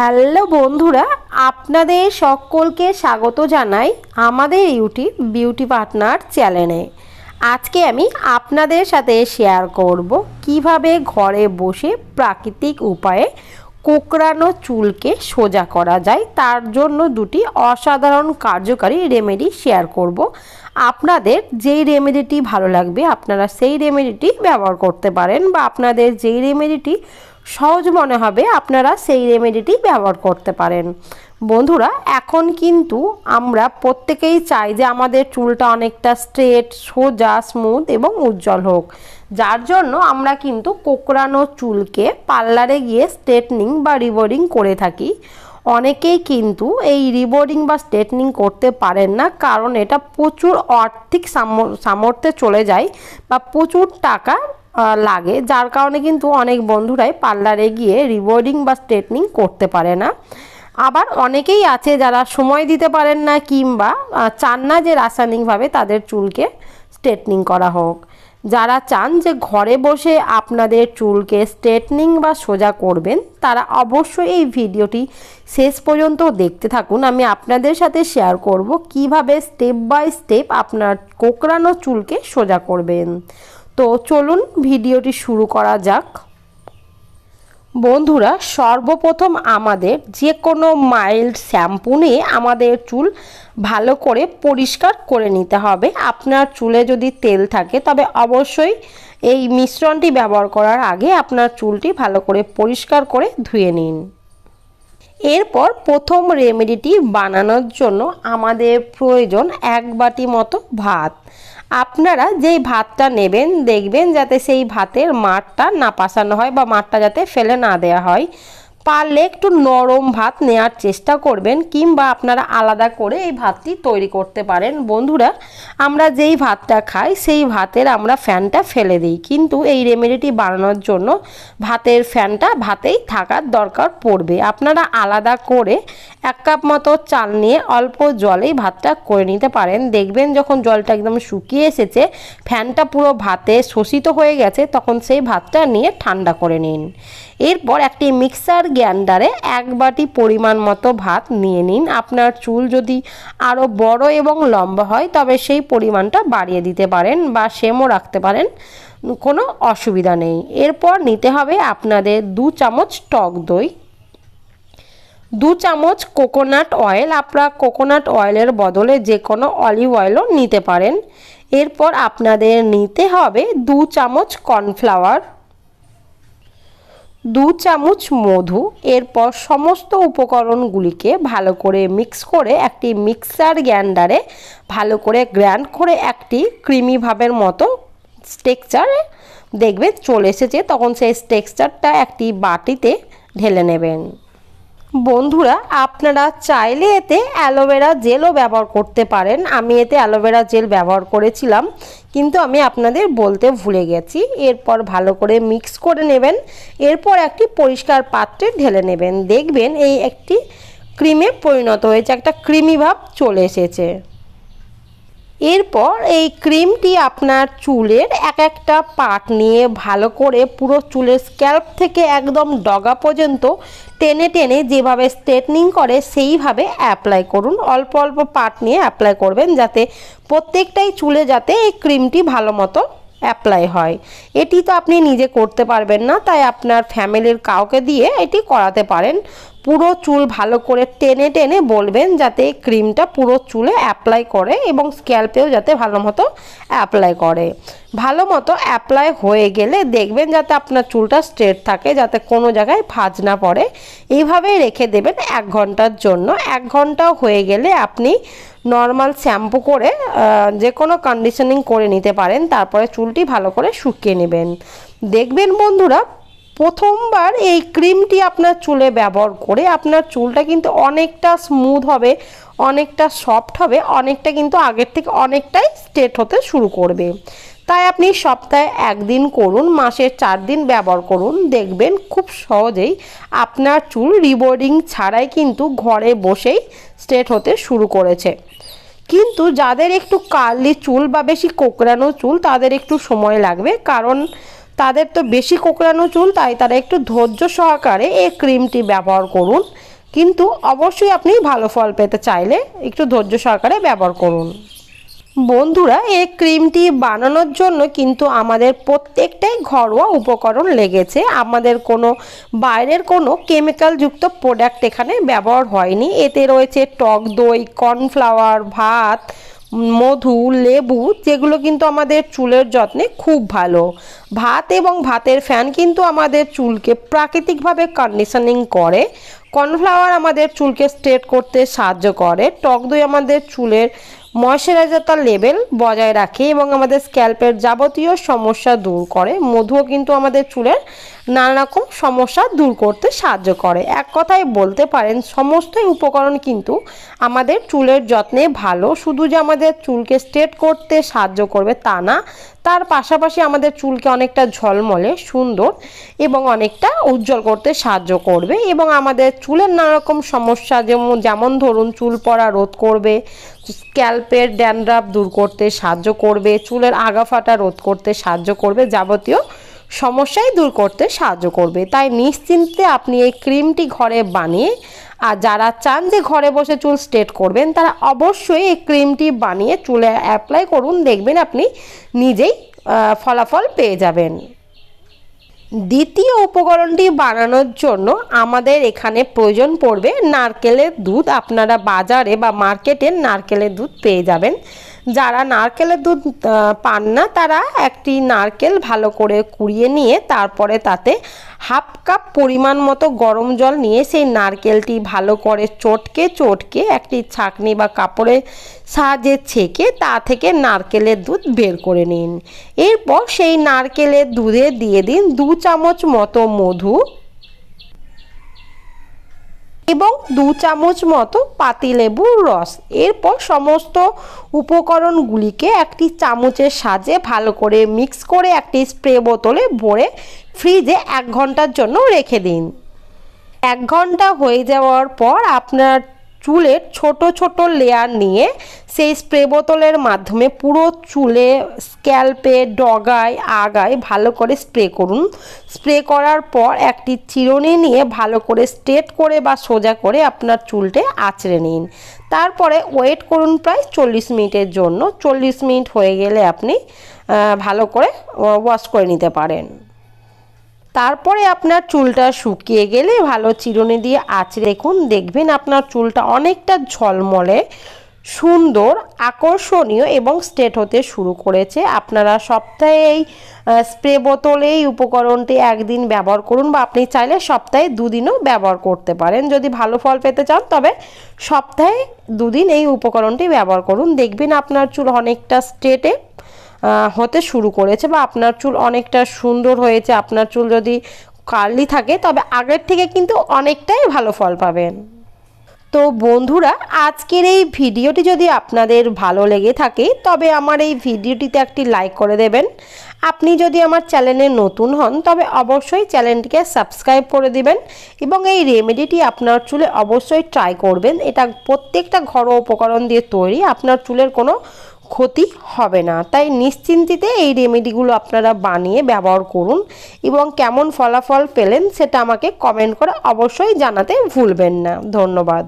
Hello বন্ধুরা, আপনাদের সকলকে স্বাগত জানাই আমাদের ইউটিউব বিউটি পার্টনার চ্যানেলে। আজকে আমি আপনাদের সাথে শেয়ার করব কীভাবে ঘরে বসে প্রাকৃতিক উপায়ে কোকড়ানো চুলকে সোজা করা যায়। তার জন্য দুটি অসাধারণ কার্যকারী রেমেডি শেয়ার করব। আপনাদের যেই রেমেডিটি ভালো লাগবে, আপনারা সেই রেমেডিটি ব্যবহার করতে পারেন বা আপনাদের যেই রেমেডিটি সহজ মনে হবে আপনারা সেই রেমেডিটি ব্যবহার করতে পারেন। বন্ধুরা, এখন কিন্তু আমরা প্রত্যেকেই চাই যে আমাদের চুলটা অনেকটা স্ট্রেট সোজা স্মুথ এবং উজ্জ্বল হোক। যার জন্য আমরা কিন্তু কোকড়ানো চুলকে পার্লারে গিয়ে স্ট্রেটনিং বা রিবোর্ডিং করে থাকি। অনেকেই কিন্তু এই রিবোর্ডিং বা স্ট্রেটনিং করতে পারেন না, কারণ এটা প্রচুর আর্থিক সাম- সামর্থ্যে চলে যায় বা প্রচুর টাকা লাগে। যার কারণে কিন্তু অনেক বন্ধুরাই পার্লারে গিয়ে রিবোর্ডিং বা স্ট্রেটনিং করতে পারে না। আবার অনেকেই আছে যারা সময় দিতে পারেন না কিংবা চান না যে রাসায়নিকভাবে তাদের চুলকে স্ট্রেটনিং করা হোক। যারা চান যে ঘরে বসে আপনাদের চুলকে স্ট্রেটনিং বা সোজা করবেন, তারা অবশ্যই এই ভিডিওটি শেষ পর্যন্ত দেখতে থাকুন। আমি আপনাদের সাথে শেয়ার করব কীভাবে স্টেপ বাই স্টেপ আপনার কোকড়ানো চুলকে সোজা করবেন। তো চলুন ভিডিওটি শুরু করা যাক। বন্ধুরা, সর্বপ্রথম আমাদের যে কোনো মাইল্ড শ্যাম্পু নিয়ে আমাদের চুল ভালো করে পরিষ্কার করে নিতে হবে। আপনার চুলে যদি তেল থাকে, তবে অবশ্যই এই মিশ্রণটি ব্যবহার করার আগে আপনার চুলটি ভালো করে পরিষ্কার করে ধুয়ে নিন। এরপর প্রথম রেমেডিটি বানানোর জন্য আমাদের প্রয়োজন এক বাটি মতো ভাত। আপনারা যেই ভাতটা নেবেন, দেখবেন যাতে সেই ভাতের মাঠটা না পাসানো হয় বা মাঠটা যাতে ফেলে না দেওয়া হয়। পারলে একটু নরম ভাত নেওয়ার চেষ্টা করবেন, কিংবা আপনারা আলাদা করে এই ভাতটি তৈরি করতে পারেন। বন্ধুরা, আমরা যেই ভাতটা খাই, সেই ভাতের আমরা ফ্যানটা ফেলে দিই। কিন্তু এই রেমেডিটি বানানোর জন্য ভাতের ফ্যানটা ভাতেই থাকার দরকার পড়বে। আপনারা আলাদা করে এক কাপ মতো চাল নিয়ে অল্প জলেই ভাতটা করে নিতে পারেন। দেখবেন যখন জলটা একদম শুকিয়ে এসেছে, ফ্যানটা পুরো ভাতে শোষিত হয়ে গেছে, তখন সেই ভাতটা নিয়ে ঠান্ডা করে নিন। এরপর একটি মিক্সার গ্রাইন্ডারে এক বাটি পরিমাণ মতো ভাত নিয়ে নিন। আপনার চুল যদি আরও বড় এবং লম্বা হয়, তবে সেই পরিমাণটা বাড়িয়ে দিতে পারেন বা সেমও রাখতে পারেন। কোনো অসুবিধা নেই। এরপর নিতে হবে আপনাদের দু চামচ টক দই। দু চামচ কোকোনাট অয়েল। আপনারা কোকোনাট অয়েলের বদলে যে কোনো অলিভ অয়েলও নিতে পারেন। এরপর আপনাদের নিতে হবে দু চামচ কর্নফ্লাওয়ার। দু চামচ মধু, এরপর সমস্ত উপকরণগুলিকে ভালো করে মিক্স করে একটি মিক্সার গ্রাইন্ডারে ভালো করে গ্র্যান্ড করে একটি ক্রিমি ভাবের মতো টেক্সচার দেখবেন চলে এসেছে। তখন সেই টেক্সচারটা একটি বাটিতে ঢেলে নেবেন। বন্ধুরা, আপনারা চাইলে এতে অ্যালোভেরা জেলও ব্যবহার করতে পারেন। আমি এতে অ্যালোভেরা জেল ব্যবহার করেছিলাম, কিন্তু আমি আপনাদের বলতে ভুলে গেছি। এরপর ভালো করে মিক্স করে নেবেন। এরপর একটি পরিষ্কার পাত্রে ঢেলে নেবেন। দেখবেন এই একটি ক্রিমে পরিণত হয়েছে, একটা ক্রিমি ভাব চলে এসেছে। এরপর এই ক্রিমটি আপনার চুলের এক একটা পার্ট নিয়ে ভালো করে পুরো চুলের স্ক্যাল্প থেকে একদম ডগা পর্যন্ত টেনে টেনে যেভাবে স্ট্রেটনিং করে সেইভাবে অ্যাপ্লাই করুন। অল্প অল্প পার্ট নিয়ে অ্যাপ্লাই করবেন যাতে প্রত্যেকটাই চুলে যাতে এই ক্রিমটি ভালো মতো অ্যাপ্লাই হয়। এটি তো আপনি নিজে করতে পারবেন না, তাই আপনার ফ্যামিলির কাউকে দিয়ে এটি করাতে পারেন। পুরো চুল ভালো করে টেনে টেনে বলবেন যাতে ক্রিমটা পুরো চুলে অ্যাপ্লাই করে এবং স্ক্যাল্পেও যাতে ভালো মতো অ্যাপ্লাই করে। ভালো মতো অ্যাপ্লাই হয়ে গেলে দেখবেন যাতে আপনার চুলটা স্ট্রেট থাকে, যাতে কোনো জায়গায় ভাজ না পড়ে। এইভাবেই রেখে দেবেন এক ঘণ্টার জন্য। এক ঘন্টাও হয়ে গেলে আপনি নর্মাল শ্যাম্পু করে যে কোনো কন্ডিশনিং করে নিতে পারেন, তারপরে চুলটি ভালো করে শুকিয়ে নেবেন। দেখবেন বন্ধুরা প্রথমবার এই ক্রিমটি আপনার চুলে ব্যবহার করে আপনার চুলটা কিন্তু অনেকটা স্মুথ হবে, অনেকটা সফট হবে, অনেকটা কিন্তু আগের থেকে অনেকটাই স্ট্রেট হতে শুরু করবে। তাই আপনি সপ্তাহে একদিন করুন, মাসের চার দিন ব্যবহার করুন, দেখবেন খুব সহজেই আপনার চুল রিবোর্ডিং ছাড়াই কিন্তু ঘরে বসেই স্ট্রেট হতে শুরু করেছে। কিন্তু যাদের একটু কার্লি চুল বা বেশি কোকড়ানো চুল, তাদের একটু সময় লাগবে, কারণ তাদের তো বেশি কোকড়ানো চুল, তাই তারা একটু ধৈর্য সহকারে এই ক্রিমটি ব্যবহার করুন। কিন্তু অবশ্যই আপনি ভালো ফল পেতে চাইলে একটু ধৈর্য সহকারে ব্যবহার করুন। বন্ধুরা, এই ক্রিমটি বানানোর জন্য কিন্তু আমাদের প্রত্যেকটাই ঘরোয়া উপকরণ লেগেছে। আমাদের কোনো, বাইরের কোনো কেমিক্যালযুক্ত প্রোডাক্ট এখানে ব্যবহার হয়নি। এতে রয়েছে টক দই কর্নফ্লাওয়ার ভাত মধু, লেবু যেগুলো কিন্তু আমাদের চুলের যত্নে খুব ভালো। ভাত এবং ভাতের ফ্যান কিন্তু আমাদের চুলকে প্রাকৃতিকভাবে কন্ডিশনিং করে। কর্নফ্লাওয়ার আমাদের চুলকে স্ট্রেট করতে সাহায্য করে। টক দই আমাদের চুলের ময়শ্চারাইজার লেভেল বজায় রাখে এবং আমাদের স্ক্যাল্পের যাবতীয় সমস্যা দূর করে। মধুও কিন্তু আমাদের চুলের নানা রকম সমস্যা দূর করতে সাহায্য করে। এক কথায় বলতে পারেন, সমস্ত উপকরণ কিন্তু আমাদের চুলের যত্নে ভালো। শুধু যে আমাদের চুলকে স্ট্রেট করতে সাহায্য করবে তা না, তার পাশাপাশি আমাদের চুলকে অনেকটা ঝলমলে, সুন্দর এবং অনেকটা উজ্জ্বল করতে সাহায্য করবে এবং আমাদের চুলের নানা রকম সমস্যা যেমন যেমন ধরুন চুল পড়া রোধ করবে, স্ক্যাল্পের ড্যান্ড্রাফ দূর করতে সাহায্য করবে, চুলের আগা ফাটা রোধ করতে সাহায্য করবে যাবতীয় সমস্যাই দূর করতে সাহায্য করবে। তাই নিশ্চিন্তে আপনি এই ক্রিমটি ঘরে বানিয়ে, আর যারা চান যে ঘরে বসে চুল স্ট্রেট করবেন, তারা অবশ্যই এই ক্রিমটি বানিয়ে চুলে অ্যাপ্লাই করুন। দেখবেন আপনি নিজেই ফলাফল পেয়ে যাবেন। দ্বিতীয় উপকরণটি বানানোর জন্য আমাদের এখানে প্রয়োজন পড়বে নারকেলের দুধ। আপনারা বাজারে বা মার্কেটে নারকেলের দুধ পেয়ে যাবেন। যারা নারকেলের দুধ পান না, তারা একটি নারকেল ভালো করে কুড়িয়ে নিয়ে তারপরে তাতে হাফ কাপ পরিমাণ মতো গরম জল নিয়ে সেই নারকেলটি ভালো করে চটকে চটকে একটি ছাকনি বা কাপড়ের সাহায্যে ছেঁকে তা থেকে নারকেলের দুধ বের করে নিন। এরপর সেই নারকেলের দুধে দিয়ে দিন দু চামচ মতো মধু এবং দু চামচ মতো পাতিলেবুর রস। এরপর সমস্ত উপকরণগুলিকে একটি চামচের সাজে ভালো করে মিক্স করে একটি স্প্রে বোতলে ভরে ফ্রিজে এক ঘণ্টার জন্য রেখে দিন। এক ঘণ্টা হয়ে যাওয়ার পর আপনার চুলের ছোট ছোট লেয়ার নিয়ে সেই স্প্রে বোতলের মাধ্যমে পুরো চুলে স্ক্যাল্পে ডগায়, আগায় ভালো করে স্প্রে করুন। স্প্রে করার পর একটি চিরুনি নিয়ে ভালো করে স্ট্রেট করে বা সোজা করে আপনার চুলটে আঁচড়ে নিন। তারপরে ওয়েট করুন প্রায় চল্লিশ মিনিটের জন্য। চল্লিশ মিনিট হয়ে গেলে আপনি ভালো করে ওয়াশ করে নিতে পারেন। তারপরে আপনার চুলটা শুকিয়ে গেলে ভালো চিরুনি দিয়ে আঁচড়ে দেখুন দেখবেন আপনার চুলটা অনেকটা ঝলমলে। সুন্দর আকর্ষণীয় এবং স্টেট হতে শুরু করেছে। আপনারা সপ্তাহে এই স্প্রে বোতলে এই উপকরণটি একদিন ব্যবহার করুন বা আপনি চাইলে সপ্তাহে দুদিনও ব্যবহার করতে পারেন। যদি ভালো ফল পেতে চান তবে সপ্তাহে দুদিন এই উপকরণটি ব্যবহার করুন। দেখবেন আপনার চুল অনেকটা স্ট্রেটে আহ, হতে শুরু করেছে বা আপনার চুল অনেকটা সুন্দর হয়েছে। আপনার চুল যদি কার্লি থাকে তবে আগের থেকে কিন্তু অনেকটাই ভালো ফল পাবেন। তো বন্ধুরা, আজকের এই ভিডিওটি যদি আপনাদের ভালো লেগে থাকে, তবে আমার এই ভিডিওটিতে একটি লাইক করে দেবেন। আপনি যদি আমার চ্যানেলে নতুন হন, তবে অবশ্যই চ্যানেলটিকে সাবস্ক্রাইব করে দিবেন এবং এই রেমেডিটি আপনার চুলে অবশ্যই ট্রাই করবেন। এটা প্রত্যেকটা ঘরোয়া উপকরণ দিয়ে তৈরি, আপনার চুলের কোনো ক্ষতি হবে না। তাই নিশ্চিন্তিতে এই রেমেডিগুলো আপনারা বানিয়ে ব্যবহার করুন এবং কেমন ফলাফল পেলেন সেটা আমাকে কমেন্ট করে অবশ্যই জানাতে ভুলবেন না। ধন্যবাদ।